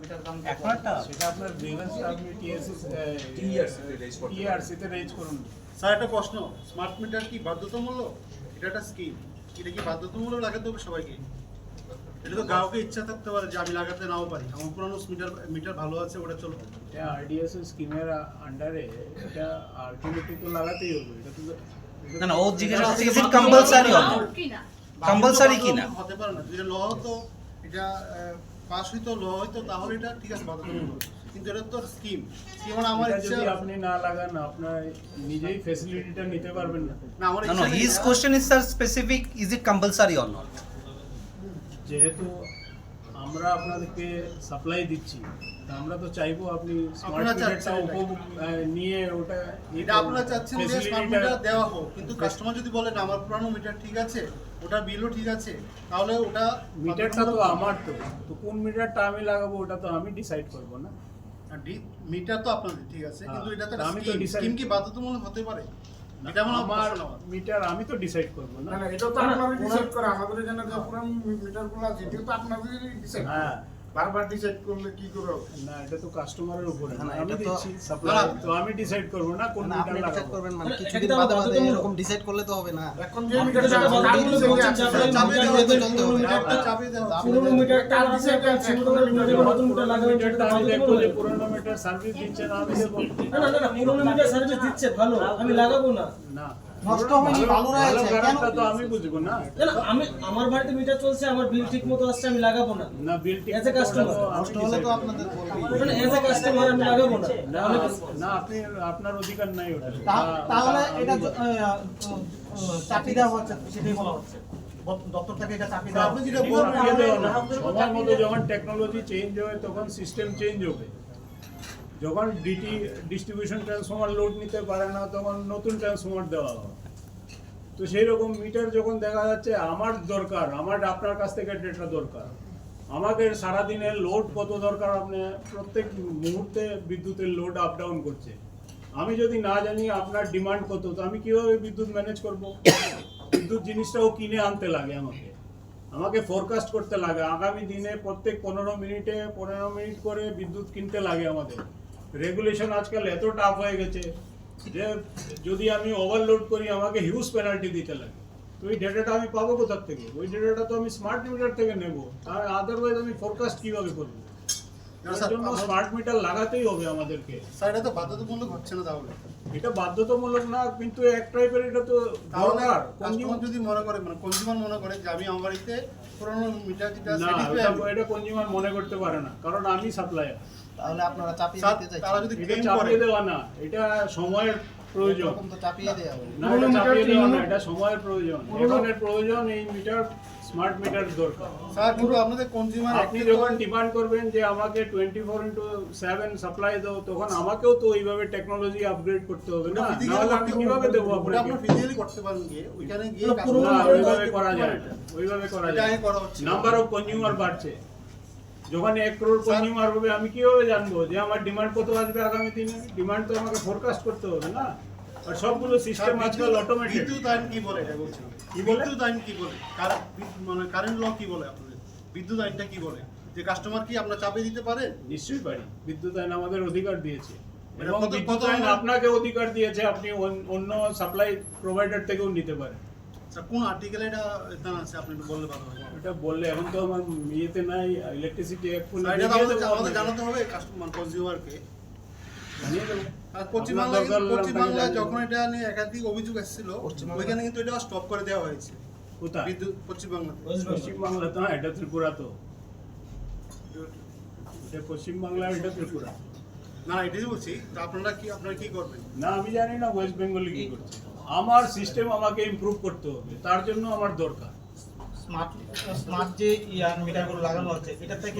Metre count একটা সেটা আপনার গ্রিভেন্স আপনি টিএসসি TRC তে raise করতে পারেন। টিআরসি তে রেজ করুন। স্যার একটা প্রশ্ন। স্মার্ট মিটার কি বাধ্যতামূলক? এটা একটা স্কিম এটা কি বাধ্যতামূলক লাগাতে হবে সবাইকে? এটা তো গ্রাহকের ইচ্ছা থাকতে পারে যে আমি লাগাতে নাও পারি। আমার পুরানো মিটার মিটার ভালো আছে ওটা চলবে এটা আরডিএস স্কিমের আন্ডারে এটা আলটিমেটলি তো লাগাতেই হবে। এটা তো না না ও জিজ্ঞাসা করছে ইজ ইট কম্পালসারি কিনা কম্পালসারি কি হতে পারে না। যদি ল হতো এটা পাস হইতো ল হইতো তাহলে এটা ঠিক আছে বাধ্যতামূলক কিন্তু এটা তো স্কিম স্কিম মানে আমার ইচ্ছা যদি আপনি না লাগান আপনার নিজেই ফ্যাসিলিটিটা নিতে পারবেন না। না আমার ইচ্ছা no his question is sir specific is it compulsory or not যেহেতু আমরা আপনাদেরকে সাপ্লাই দিচ্ছি। তা আমরা তো চাইব আপনি স্মার্ট মিটারটা উপভোগ নিয়ে ওটা এটা আপনারা চাচ্ছেন যে স্মার্ট মিটার দেওয়া হোক। কিন্তু কাস্টমার যদি বলে না আমার পুরানো মিটার ঠিক আছে ওটা বিলও ঠিক আছে তাহলে ওটা মিটারটা তো আমার তো। তো কোন মিটারটা আমি লাগাবো ওটা তো আমি ডিসাইড করব না। মিটার তো আপনাদের ঠিক আছে হ্যাঁ, কিন্তু এটা তো স্কিম কি বাধ্যতামূলক হতে পারে? আমার। মিটার আমি তো ডিসাইড করব না। এটা তো আপনারা ডিসাইড করা আমাদের জন্য যে পুরান মিটারগুলো আছে এটা তো আপনাদের ডিসাইড হ্যাঁ বারবার ডিসাইড করলে কি করে? না এটা তো কাস্টমারের উপরে। না, এটা তো- সাপ্লাই তো আমি ডিসাইড করব না কোন মিটার ডিসাইড করবেন মানে কিছুদিন বাদে বাদে এরকম ডিসাইড করলে তো হবে না। এখন যে মিটার দেওয়া দিয়ে তো চলতে হবে। মিটারটা দেওয়া হচ্ছে। পুরোনো মিটারটা ডিসাইড আছে পুরোনো মিটারে নতুন মিটার লাগাবেন মিটারটা সেটা আমি দেখব যে। পুরোনো মিটার সার্ভিস দিচ্ছে না আমি না না না না মিটার সার্ভিস দিচ্ছে ভালো। আমি লাগাবো না। না নষ্ট হয়নি, ভালো রয়েছে, কেন? তো আমি বুঝব না। না আমি আমার বাড়িতে মিটার চলছে আমার বিল ঠিক মতো আসছে আমি লাগাবো না। না বিল ঠিক As a customer, নষ্ট হলে তো আপনাদের এজ এ কাস্টমার আমি লাগাবো না। না না আপনি আপনার অধিকার নাই ওটা। তাহলে এটা। চাপিয়ে দেওয়া হচ্ছে সেটাই বলা হচ্ছে। দপ্তর থেকে এটা চাপিয়ে দেওয়া আপনি যেটা বলবেন সময় মতো যখন টেকনোলজি চেঞ্জ হয় তখন সিস্টেম চেঞ্জ হবে। যখন ডিটি ডিস্ট্রিবিউশন ট্রান্সফর্মার লোড নিতে পারে না, তখন নতুন ট্রান্সফর্মার দেওয়া হয়। তো সেই রকম মিটার যখন দেখা যাচ্ছে, আমার দরকার, আমার আপনার কাছ থেকে ডেটা দরকার। আমাকে সারাদিনের লোড কত দরকার? আপনি প্রত্যেক মুহূর্তে বিদ্যুতের লোড আপ ডাউন করছে। আমি যদি না জানি আপনার ডিমান্ড কত, তো আমি কীভাবে বিদ্যুৎ ম্যানেজ করব? বিদ্যুৎ জিনিসটাও কিনে আনতে লাগে আমাকে। আমাকে ফোরকাস্ট করতে লাগে। আগামী দিনে প্রত্যেক পনেরো মিনিটে, পনেরো মিনিট করে বিদ্যুৎ কিনতে লাগে আমাদের। রেগুলেশন আজকাল এত টাফ হয়ে গেছে যে যদি আমি ওভারলোড করি আমাকে হিউজ পেনাল্টি দিতে লাগে। তো ওই ডেটাটা আমি পাবো কোথার থেকে? ওই ডেটাটা তো আমি স্মার্ট মিটার থেকে নেব। আর আদারওয়াইজ আমি ফোরকাস্ট কীভাবে করব? জন্য স্মার্ট মিটার লাগাতেই হবে আমাদেরকে। স্যার এটা তো বাধ্যতামূলক হচ্ছে না তাহলে? এটা বাধ্যতামূলক না কিন্তু এক টাইপের এটা তো দরকার। কাস্টমার যদি মনে করে মানে কনজিউমার মনে করে যে আমি আমার বাড়িতে পুরোনো মিটার যেটা এটা কনজিউমার মনে করতে পারে না কারণ আমি সাপ্লায়ার তাহলে আপনারা চাপিয়ে দিতে তারা যদি ক্লেম করে। দেওয়া না এটা সময়ের প্রয়োজন। তো চাপিয়ে দেওয়া হবে না এটা চাপিয়ে দেওয়া না এটা সময়ের প্রয়োজন। এখনের প্রয়োজন এই মিটার স্মার্ট মিটার দরকার। স্যার কিন্তু আপনাদের কনজিউমার আপনি যখন ডিমান্ড করবেন যে আমাকে twenty four into seven supply দাও তখন আমাকেও তো ওইভাবে টেকনোলজি আপগ্রেড করতে হবে না। নাহলে কীভাবে দেবো ওটা আপনাকে আপনার ফিজিক্যালি করতে পারেন গিয়ে। ওইখানে গিয়ে না ওইভাবে করা যায় না। ওইভাবে করা যায় আগে করা হচ্ছে। নাম্বার অফ কনজিউমার বাড়ছে। যখন এক করোড় কনজিউমার হবে আমি কীভাবে জানব যে আমার ডিমান্ড কত আসবে আগামী দিনে? ডিমান্ড তো আমাকে ফোরকাস্ট করতে হবে না। আর সবগুলো সিস্টেম আজকাল অটোমেটেড বিদ্যুৎ আইন কি বলে? এটা বলছি। কি বলে? বিদ্যুৎ আইন কি বলে? মানে কারেন্ট ল কি বলে আপনাদের? বিদ্যুৎ আইনটা কি বলে? যে কাস্টমার কি আপনার চাপে দিতে পারে? নিশ্চয়ই পারি। বিদ্যুৎ আইন আমাদের অধিকার দিয়েছে। মানে এবং বিদ্যুৎ আইন আপনাকে অধিকার দিয়েছে আপনি অন- অন্য সাপ্লাই প্রোভাইডার থেকেও নিতে পারেন। স্যার কোন আর্টিকেলে এটা এটা আছে? আপনি একটু বললে ভালো এটা বললে এখন তো আমার ইয়েতে নাই ইলেকট্রিসিটি এক এটা আমাদের আমাদের জানাতে হবে কাস্টমার কনজিউমারকে জানিয়ে দেবো। আর পশ্চিম আপনার বাংলায় দরকার হলে পশ্চিম আপনাকে বাংলায় জানিয়ে যখন এটা নিয়ে একাধিক অভিযোগ এসেছিল ওইখানে কিন্তু এটা স্টপ করে দেওয়া হয়েছে। কোথায়? বিদ্যুৎ পশ্চিম পশ্চিমবাংলা তো এটা ত্রিপুরা তো এটা পশ্চিমবাংলা এটা ত্রিপুরা। না না, এটাই বলছি তা আপনারা কি আপনারা কি করবেন? না আমি জানি না ওয়েস্ট বেঙ্গলে কি করছে। আমার সিস্টেম আমাকে ইমপ্রুভ করতে হবে, তার জন্য আমার দরকার। স্মার্ট স্মার্ট যে মিটারগুলো লাগানো হচ্ছে এটা থেকে